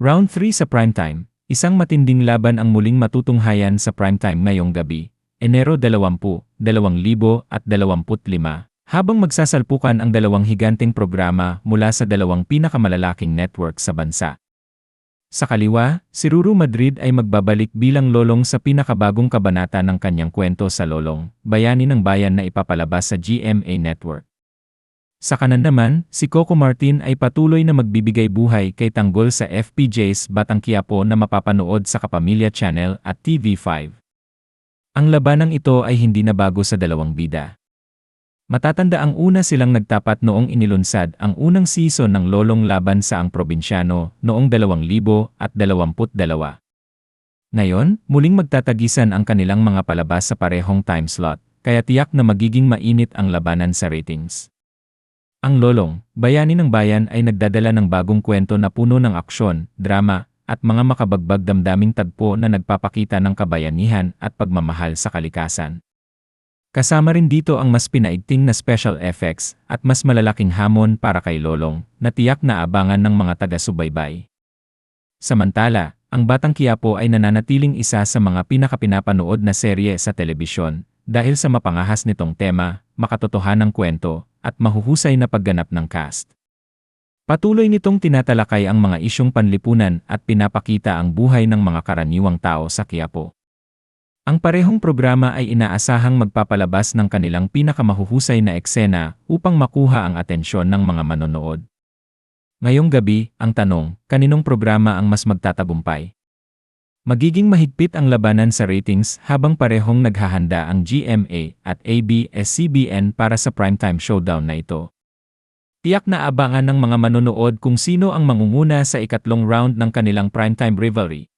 Round 3 sa primetime, isang matinding laban ang muling matutunghayan sa primetime ngayong gabi, Enero 20, 2025, habang magsasalpukan ang dalawang higanteng programa mula sa dalawang pinakamalalaking network sa bansa. Sa kaliwa, si Ruru Madrid ay magbabalik bilang lolong sa pinakabagong kabanata ng kanyang kwento sa Lolong, Bayani ng Bayan na ipapalabas sa GMA Network. Sa kanan naman, si Coco Martin ay patuloy na magbibigay buhay kay Tanggol sa FPJ's Batang Quiapo na mapapanood sa Kapamilya Channel at TV5. Ang labanang ito ay hindi na bago sa dalawang bida. Matatanda ang una silang nagtapat noong inilunsad ang unang season ng Lolong Laban sa ang Probinsyano noong 2022. Ngayon, muling magtatagisan ang kanilang mga palabas sa parehong time slot, kaya tiyak na magiging mainit ang labanan sa ratings. Ang Lolong, Bayani ng Bayan ay nagdadala ng bagong kwento na puno ng aksyon, drama, at mga makabagbag damdaming tagpo na nagpapakita ng kabayanihan at pagmamahal sa kalikasan. Kasama rin dito ang mas pinaigting na special effects at mas malalaking hamon para kay Lolong na tiyak na abangan ng mga taga-subaybay. Samantala, ang Batang Quiapo ay nananatiling isa sa mga pinakapinapanood na serye sa telebisyon dahil sa mapangahas nitong tema, makatotohanang kwento, at mahuhusay na pagganap ng cast. Patuloy nitong tinatalakay ang mga isyong panlipunan at pinapakita ang buhay ng mga karaniwang tao sa Quiapo. Ang parehong programa ay inaasahang magpapalabas ng kanilang pinakamahuhusay na eksena upang makuha ang atensyon ng mga manonood. Ngayong gabi, ang tanong, kaninong programa ang mas magtatagumpay? Magiging mahigpit ang labanan sa ratings habang parehong naghahanda ang GMA at ABS-CBN para sa primetime showdown na ito. Tiyak na abangan ng mga manonood kung sino ang mangunguna sa ikatlong round ng kanilang primetime rivalry